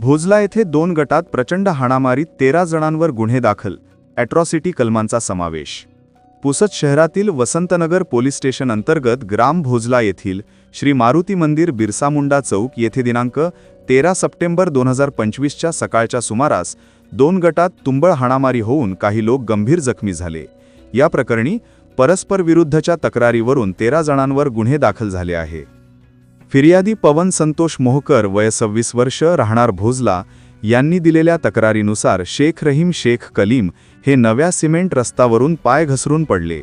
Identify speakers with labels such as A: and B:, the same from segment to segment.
A: भोजला येथे दोन गटात प्रचंड हाणामारीत तेरा जणांवर गुन्हे दाखल ॲट्रॉसिटी कलमांचा समावेश. पुसद शहरातील वसंतनगर पोलीस स्टेशन अंतर्गत ग्राम भोजला येथील श्री मारुती मंदिर बिरसा मुंडा चौक येथे दिनांक तेरा सप्टेंबर दोन हजार पंचवीसच्या सकाळच्या सुमारास दोन गटात तुंबळ हाणामारी होऊन काही लोक गंभीर जखमी झाले. या प्रकरणी परस्परविरुद्धच्या तक्रारीवरून तेरा जणांवर गुन्हे दाखल झाले आहे. फिर्यादी पवन संतोष मोहकर वय सव्वीस वर्ष राहणार भोजला यांनी दिलेल्या तक्रारीनुसार शेख रहीम शेख कलीम हे नव्या सिमेंट रस्तावरून पाय घसरून पडले.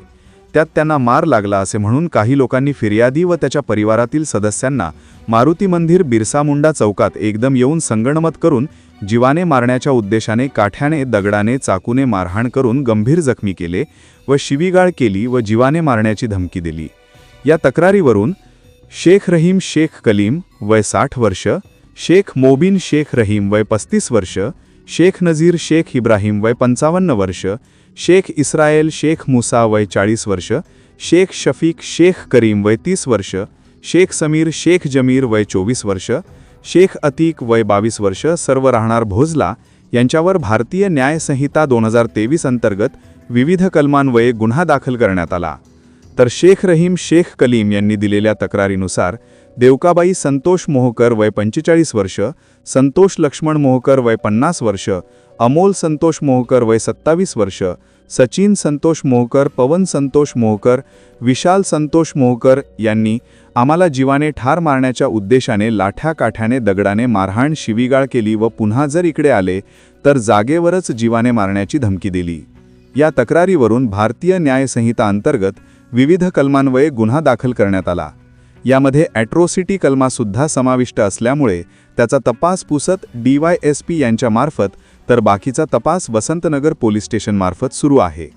A: त्यात त्यांना मार लागला असे म्हणून काही लोकांनी फिर्यादी व त्याच्या परिवारातील सदस्यांना मारुती मंदिर बिरसा मुंडा चौकात एकदम येऊन संगणमत करून जीवाने मारण्याच्या उद्देशाने काठ्याने दगडाने चाकूने मारहाण करून गंभीर जखमी केले व शिवीगाळ केली व जीवाने मारण्याची धमकी दिली. या तक्रारीवरून शेख रहीम शेख कलीम वय साठ वर्ष शेख मोबिन शेख रहीम वय पस्तीस वर्ष शेख नझीर शेख इब्राहिम वय पंचावन्न वर्ष शेख इस्रायल शेख मुसा वय चाळीस वर्ष शेख शफीक शेख करीम वय तीस वर्ष शेख समीर शेख जमीर वय चोवीस वर्ष शेख अतीक वय बावीस वर्ष सर्व राहणार भोजला यांच्यावर भारतीय न्यायसंहिता दोन हजार तेवीस अंतर्गत विविध कलमान्वये गुन्हा दाखल करण्यात आला. तर शेख रहीम शेख कलीम यांनी दिलेल्या तक्रारीनुसार देवकाबाई संतोष मोहकर वय पंचेचाळीस वर्ष संतोष लक्ष्मण मोहकर वय पन्नास वर्ष अमोल संतोष मोहकर वय सत्तावीस वर्ष सचिन संतोष मोहकर पवन संतोष मोहकर विशाल संतोष मोहकर यांनी आम्हाला जीवाने ठार मारण्याच्या उद्देशाने लाठ्या काठ्याने दगडाने मारहाण शिवीगाळ केली व पुन्हा जर इकडे आले तर जागेवरच जीवाने मारण्याची धमकी दिली. या तक्रारीवरून भारतीय न्यायसंहिता अंतर्गत विविध कलमान्वये गुन्हा दाखल करण्यात आला. यामध्ये ॲट्रोसिटी कलमासुद्धा समाविष्ट असल्यामुळे त्याचा तपास पुसत डी वाय एस पी यांच्यामार्फत तर बाकीचा तपास वसंतनगर पोलीस स्टेशनमार्फत सुरू आहे.